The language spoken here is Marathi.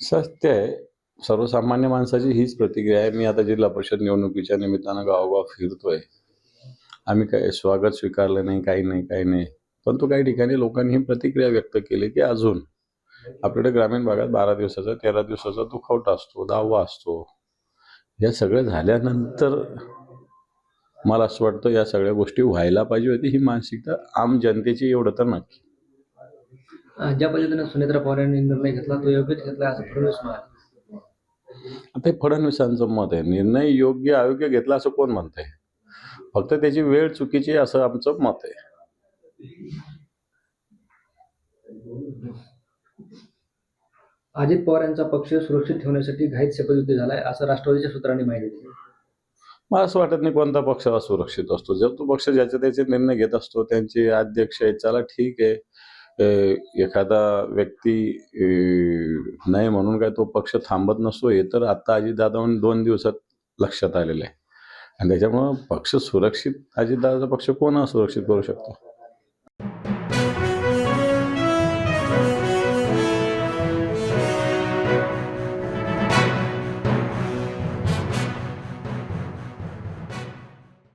सत्य आहे. सर्वसामान्य माणसाची हीच प्रतिक्रिया आहे. मी आता जिल्हा परिषद निवडणुकीच्या निमित्तानं गावोगाव फिरतोय. आम्ही काय स्वागत स्वीकारलं नाही काही नाही काही नाही. परंतु काही ठिकाणी लोकांनी ही प्रतिक्रिया व्यक्त केली की अजून आपल्याकडे ग्रामीण भागात बारा दिवसाचा तेरा दिवसाचा दुखवटा असतो दहावा असतो. या सगळं झाल्यानंतर मला असं वाटतं या सगळ्या गोष्टी व्हायला पाहिजे होती ही मानसिकता आम जनतेची एवढं तर नक्की. ज्या पद्धतीने सुनेत्रा पवार यांनी निर्णय घेतला तो योग्यच घेतला असं फडणवीस म्हणाले. हे फडणवीसांचं मत आहे. निर्णय योग्य अयोग्य घेतला असं कोण म्हणतंय? फक्त त्याची वेळ चुकीची असं आमचं मत आहे. अजित पवार यांचा पक्ष सुरक्षित ठेवण्यासाठी घाईत शपथविधी झालाय असं राष्ट्रवादीच्या सूत्रांनी माहिती दिली. मला असं वाटत नाही कोणता पक्ष असुरक्षित असतो. जर तो पक्ष ज्याचे त्याचे निर्णय घेत असतो त्यांचे अध्यक्ष आहेत चला ठीक आहे. एखादा व्यक्ती नाही म्हणून काय तो पक्ष थांबत नसतो हे तर आता अजितदादा दोन दिवसात लक्षात आलेलं आहे. आणि त्याच्यामुळं पक्ष सुरक्षित अजितदादाचा पक्ष कोण असुरक्षित करू शकतो?